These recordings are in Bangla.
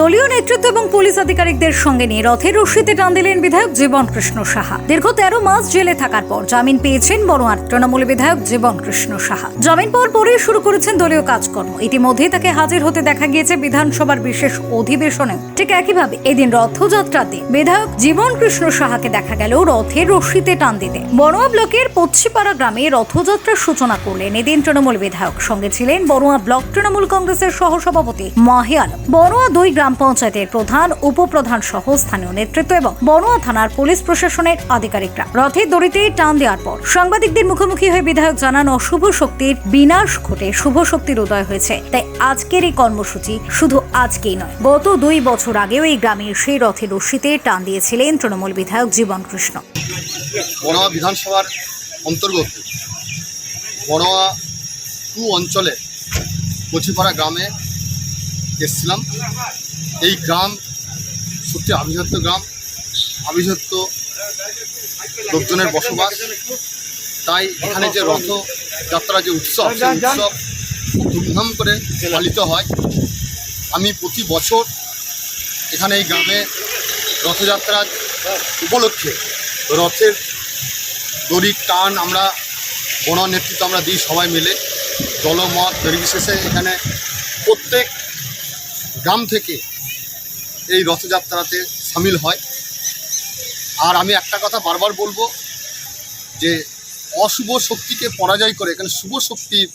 দলীয় নেতৃত্ব এবং পুলিশ আধিকারিকদের সঙ্গে নিয়ে রথের রশিতে টান দিলেন বিধায়ক জীবন কৃষ্ণ সাহা। দীর্ঘ তেরো মাস জেলে থাকার পর জামিন পেয়েছেন বড়োয়ার তৃণমূল বিধায়ক জীবন কৃষ্ণ সাহা। জামিন পাওয়ার পরেই শুরু করেছেন দলীয় কাজকর্ম। ইতিমধ্যেই তাকে হাজির হতে দেখা গিয়েছে বিধানসভার বিশেষ অধিবেশনেও। ঠিক একইভাবে এদিন রথযাত্রাতে বিধায়ক জীবন কৃষ্ণ সাহাকে দেখা গেল রথের রশিতে টান দিতে। বড়ুয়া ব্লকের পচ্ছিপাড়া গ্রামে রথযাত্রার সূচনা করলেন এদিন তৃণমূল বিধায়ক। সঙ্গে ছিলেন বড়ুয়া ব্লক তৃণমূল কংগ্রেসের সহসভাপতি মাহে আলম। বড়ুয়া দুই গ্রাম পঞ্চায়েতের প্রধান, উপপ্রধান সহ স্থানীয় নেতৃত্ব এবং বড়ুয়া থানার পুলিশ প্রশাসনের আধিকারিকরা। রথের দড়িতে টান দেওয়ার পর সাংবাদিকদের মুখোমুখি হয়ে বিধায়ক জানান, অশুভ শক্তির বিনাশ ঘটে, শুভ শক্তির উদয় হয়েছে। তাই আজকের এই কর্মসূচি শুধু আজকেই নয়, গত দুই বছর আগেও এই গ্রামের সেই রথের রশিতে টান দিয়েছিলেন তৃণমূল বিধায়ক জীবন কৃষ্ণ। বড়োয়া বিধানসভার অন্তর্গত বড়োয়া টু অঞ্চলে কচিপাড়া গ্রামে এসছিলাম। এই গ্রাম সত্যি আভিজাত্য গ্রাম। আভিজাত্য লোকজনের বসবাস। তাই এখানে যে রথযাত্রা, যে উৎসব, সেই উৎসব খুব ধুমধাম করে পালিত হয়। আমি প্রতি বছর এখানে এই গ্রামে রথযাত্রার উপলক্ষে রথের দড়ির টান আমরা বন নেতৃত্ব আমরা দিই সবাই মিলে। দলমত নির্বিশেষে এখানে প্রত্যেক গ্রাম থেকে এই রথযাত্রাতে সামিল হয়। আর আমি একটা কথা বারবার বলব যে, অশুভ শক্তিকে পরাজয় করে এখানে শুভ শক্তির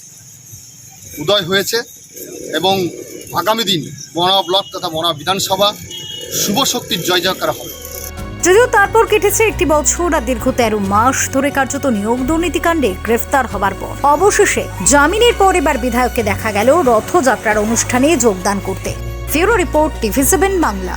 উদয় হয়েছে এবং আগামী দিন বনা ব্লক তথা বনা বিধানসভা শুভ শক্তির জয় জয়কার হবে। যদিও তারপর কেটেছে একটি বছর আর দীর্ঘ তেরো মাস ধরে কার্যত নিয়োগ দুর্নীতিকাণ্ডে গ্রেফতার হবার পর। অবশেষে জামিনের পর এবার বিধায়ককে দেখা গেল রথযাত্রার অনুষ্ঠানে যোগদান করতে। Bureau report TV seven Bangla.